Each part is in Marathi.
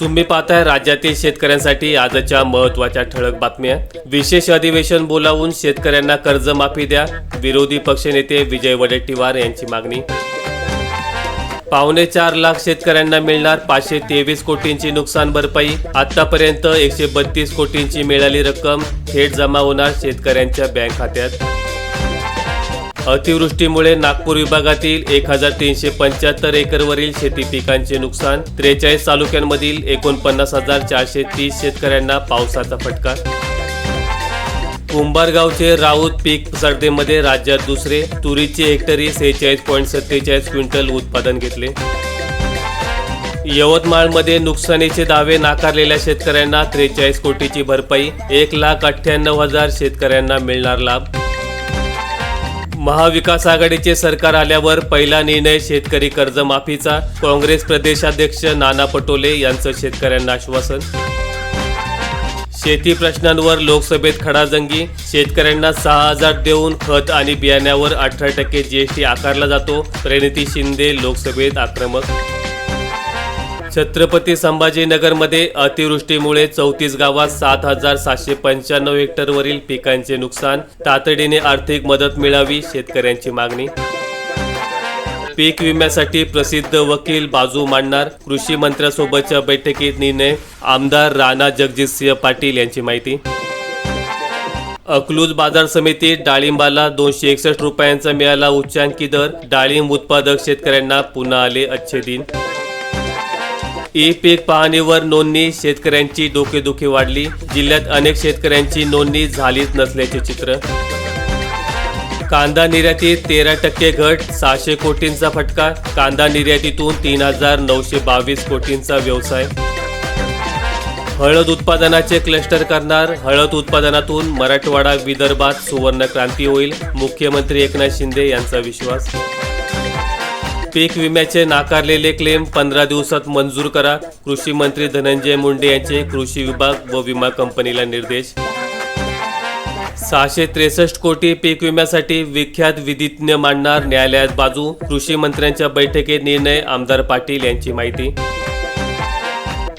तुम्ही पाहताय राज्यातील शेतकऱ्यांसाठी आजच्या महत्त्वाच्या ठळक बातम्या. विशेष अधिवेशन बोलावून शेतकऱ्यांना कर्जमाफी द्या. विरोधी पक्षनेते विजय वडेट्टीवार यांची मागणी. पावणे चार लाख शेतकऱ्यांना मिळणार पाचशे तेवीस कोटींची नुकसान भरपाई. आतापर्यंत एकशे बत्तीस कोटींची मिळाली रक्कम थेट जमा होणार शेतकऱ्यांच्या बँक खात्यात. अतिवृष्टीमुळे नागपूर विभागातील एक हजार तीनशे पंच्याहत्तर एकरवरील शेती पिकांचे नुकसान त्रेचाळीस तालुक्यांमधील एकोणपन्नास हजार चारशे तीस शेतकऱ्यांना पावसाचा फटका. कुंभारगावचे राऊत पीक स्पर्धेमध्ये राज्यात दुसरे तुरीची हेक्टरी सेहेचाळीस पॉईंट सत्तेचाळीस क्विंटल उत्पादन घेतले. यवतमाळमध्ये नुकसानीचे दावे नाकारलेल्या शेतकऱ्यांना त्रेचाळीस कोटीची भरपाई एक लाख अठ्ठ्याण्णव हजार शेतकऱ्यांना मिळणार लाभ. महाविकास आघाडीचे सरकार आल्यावर पहिला निर्णय शेतकरी कर्जमाफीचा. काँग्रेस प्रदेशाध्यक्ष नाना पटोले यांचं शेतकऱ्यांना आश्वासन. शेती प्रश्नांवर लोकसभेत खडाजंगी. शेतकऱ्यांना सहा हजार देऊन खत आणि बियाण्यावर अठरा टक्के जीएसटी आकारला जातो. प्रणिती शिंदे लोकसभेत आक्रमक छत्रपती संभाजीनगरमध्ये अतिवृष्टीमुळे चौतीस गावात सात हजार सातशे पंच्याण्णव हेक्टरवरील पिकांचे नुकसान. तातडीने आर्थिक मदत मिळावी शेतकऱ्यांची मागणी. पीक विम्यासाठी प्रसिद्ध वकील बाजू मांडणार. कृषी मंत्र्यासोबतच्या बैठकीत निर्णय. आमदार राणा जगजितसिंह पाटील यांची माहिती. अकलूज बाजार समितीत डाळिंबाला दोनशे एकसष्ट रुपयांचा मिळाला उच्चांकी दर. डाळिंब उत्पादक शेतकऱ्यांना पुन्हा आले अच्छे दिन. ई पीक पाहणीवर नोंदणी शेतकऱ्यांची डोकेदुखी वाढली. जिल्ह्यात अनेक शेतकऱ्यांची नोंदणी झालीच नसल्याचे चित्र. कांदा निर्यातीत तेरा टक्के घट सहाशे कोटींचा फटका. कांदा निर्यातीतून तीन हजार नऊशे बावीस कोटींचा व्यवसाय. हळद उत्पादनाचे क्लस्टर करणार. हळद उत्पादनातून मराठवाडा विदर्भात सुवर्ण क्रांती होईल. मुख्यमंत्री एकनाथ शिंदे यांचा विश्वास. पीक विम्याचे नाकारलेले क्लेम पंधरा दिवसात मंजूर करा. कृषी मंत्री धनंजय मुंडे यांचे कृषी विभाग व विमा कंपनीला निर्देश. सहाशे त्रेसष्ट कोटी पीक विम्यासाठी विख्यात विधिज्ञ मांडणार न्यायालयात बाजू. कृषी मंत्र्यांच्या बैठकीत निर्णय आमदार पाटील यांची माहिती.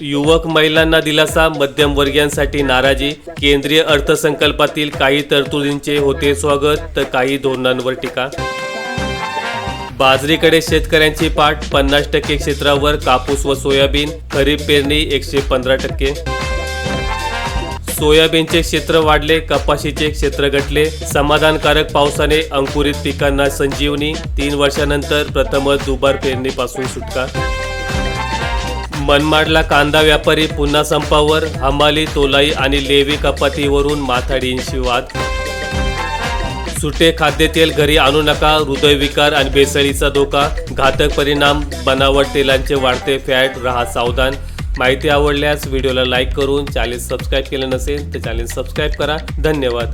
युवक महिलांना दिलासा मध्यमवर्गीयांसाठी नाराजी. केंद्रीय अर्थसंकल्पातील काही तरतुदींचे होते स्वागत तर काही धोरणांवर टीका. बाजरीकडे शेतकऱ्यांची पाठ पन्नास टक्के क्षेत्रावर कापूस व सोयाबीन खरीप पेरणी एकशे पंधरा टक्के. सोयाबीनचे क्षेत्र वाढले कपाशीचे क्षेत्र घटले. समाधानकारक पावसाने अंकुरित पिकांना संजीवनी तीन वर्षानंतर प्रथमच दुबार पेरणीपासून सुटका. मनमाडला कांदा व्यापारी पुन्हा संपावर हमाली तोलाई आणि लेवी कपातीवरून माथाडींशी वाद. सुटे खाद्यतेल घरी आणू नका हृदयविकार आणि बेसळीचा धोका घातक परिणाम बनावट तेलांचे वाढते फॅट राहा सावधान. माहिती आवडल्यास व्हिडिओला लाईक करून चॅनेल सबस्क्राईब केलं नसेल तर चॅनेल सबस्क्राईब करा. धन्यवाद.